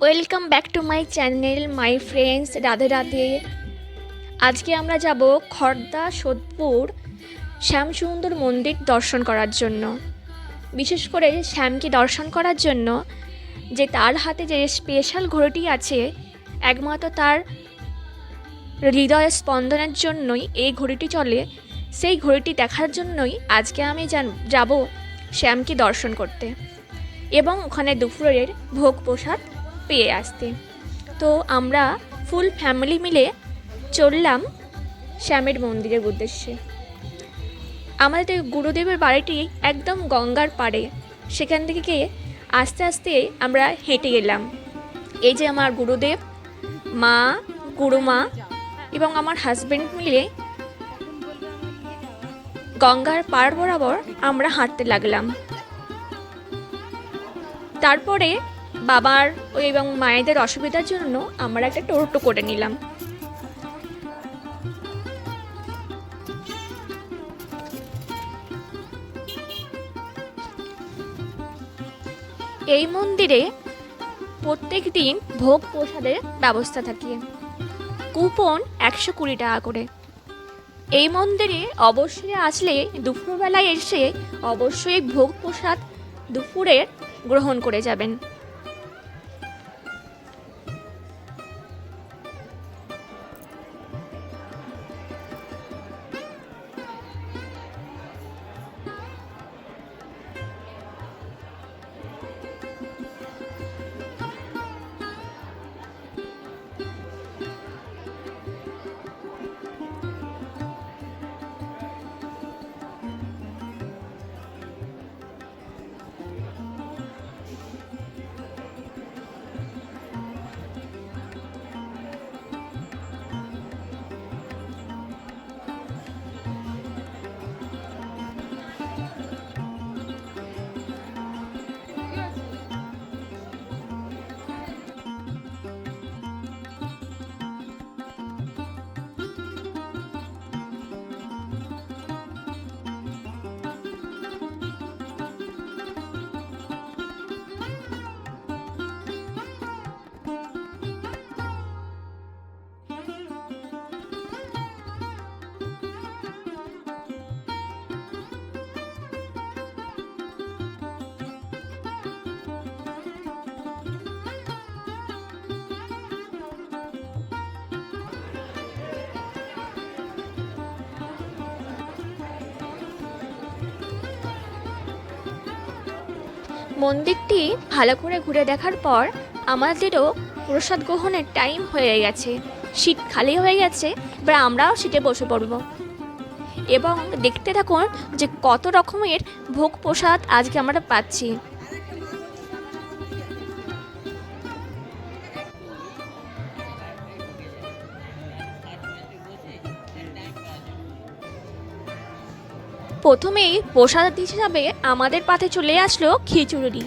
Welcome back to my channel my friends Radhe Radhe. আজকে আমরা যাব খর্দা, সোদপুর, শ্যামসুন্দর মন্দির দর্শন করার জন্য। বিশেষ করে শ্যামকে দর্শন করার জন্য যে তার হাতে যে স্পেশাল ঘড়িটি আছে, একমাত্র তার হৃদয় স্পন্দনের জন্যই এই ঘড়িটি চলে। সেই ঘড়িটি দেখার জন্যই আজকে আমি যাব শ্যামকে দর্শন করতে। এবং ওখানে দুপুরের ভোগ প্রসাদ পেয়ে আসতে। তো আমরা ফুল ফ্যামিলি মিলে চললাম শ্যামের মন্দিরের উদ্দেশ্যে। আমাদের গুরুদেবের বাড়িটি একদম গঙ্গার পাড়ে। সেখান থেকে আস্তে আস্তে আমরা হেঁটে গেলাম এই যে আমার গুরুদেব, মা, গুরুমা এবং আমার হাজবেন্ড মিলে গঙ্গার পাড় বরাবর আমরা হাঁটতে লাগলাম। তারপরে বাবার এবং মায়েদের অসুবিধার জন্য আমরা একটা টোটো করে নিলাম। এই মন্দিরে প্রত্যেক দিন ভোগ প্রসাদের ব্যবস্থা থাকে। কুপন একশো কুড়ি টাকা করে। এই মন্দিরে অবশ্যই আসলে দুপুরবেলায় এসে অবশ্যই ভোগ প্রসাদ দুপুরের গ্রহণ করে যাবেন। মন্দিরটি ভালো করে ঘুরে দেখার পর আমাদেরও প্রসাদ গ্রহণের টাইম হয়ে গেছে। সিট খালি হয়ে গেছে, এবার আমরাও সিটে বসে পড়ব। এবং দেখতে থাকুন যে কত রকমের ভোগ প্রসাদ আজকে আমরা পাচ্ছি। প্রথমেই প্রসাদ হিসাবে আমাদের পাতে চলে আসলো খিচুড়ি,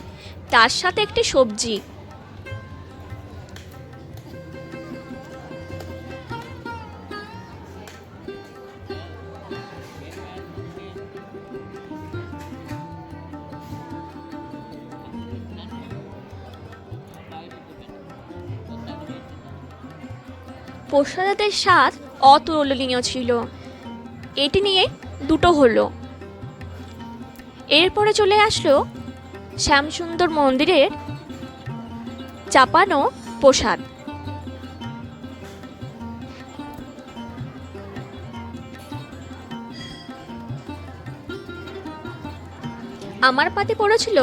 তার সাথে একটি সবজি। প্রসাদের স্বাদ অতুলনীয় ছিল। এটি নিয়ে দুটো হলো। এরপরে চলে আসলো শ্যামসুন্দর মন্দিরের চাপানো প্রসাদ। আমার পাতে পড়েছিল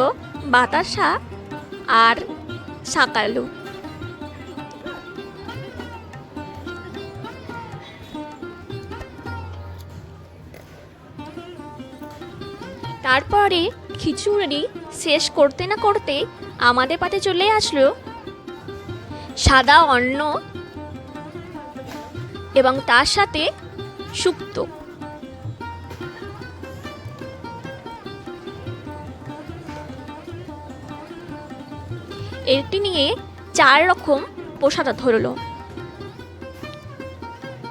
বাতাসা আর শাকালু। তারপরে খিচুড়ি শেষ করতে না করতে আমাদের পাতে চলে আসলো। সাদা অন্ন এবং তার সাথে শুক্তো এটি নিয়ে চার রকম প্রসাদ ধরলো।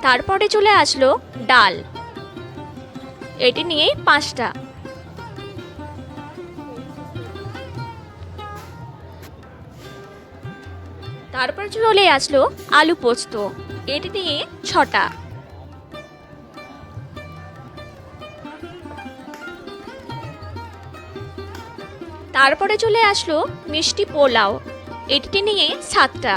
তারপরে চলে আসলো ডাল। এটি নিয়ে পাঁচটা। তারপর চলে আসলো আলু পোস্ত। এটি নিয়ে ছটা। তারপরে চলে আসলো মিষ্টি পোলাও। এটি নিয়ে সাতটা।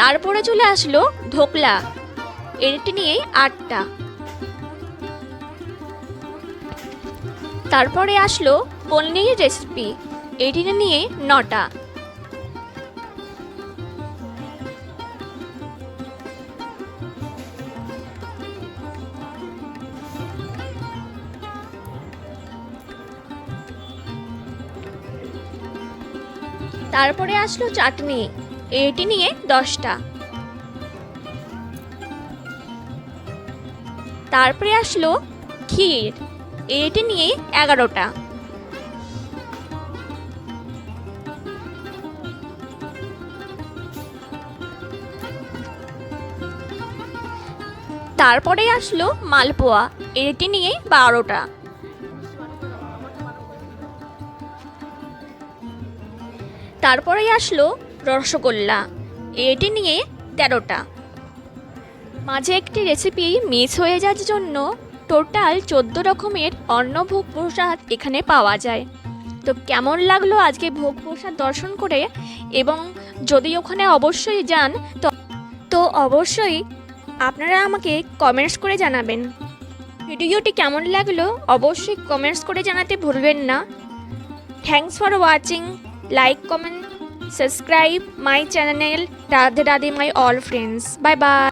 তারপরে চলে আসলো ধোকলা। এটি নিয়ে আটটা। তারপরে আসলো পনির রেসিপি এটি নিয়ে নটা। তারপরে আসলো চাটনি। এটি নিয়ে দশটা। তারপরে আসলো ক্ষীর। এটি নিয়ে এগারোটা। তারপরে আসলো মালপোয়া, এটি নিয়ে বারোটা। তারপরে আসলো রসগোল্লা, এটি নিয়ে তেরোটা। মাঝে একটি রেসিপি মিস হয়ে যাওয়ার জন্য টোটাল চোদ্দ রকমের অন্ন ভোগ প্রসাদ এখানে পাওয়া যায়। তো কেমন লাগল আজকে ভোগ প্রসাদ দর্শন করে? এবং যদি ওখানে অবশ্যই যান, তো তো অবশ্যই আপনারা আমাকে কমেন্টস করে জানাবেন। ভিডিওটি কেমন লাগল অবশ্যই কমেন্টস করে জানাতে ভুলবেন না। Thanks for watching like comment subscribe my channel Radhe Radhe my all friends bye bye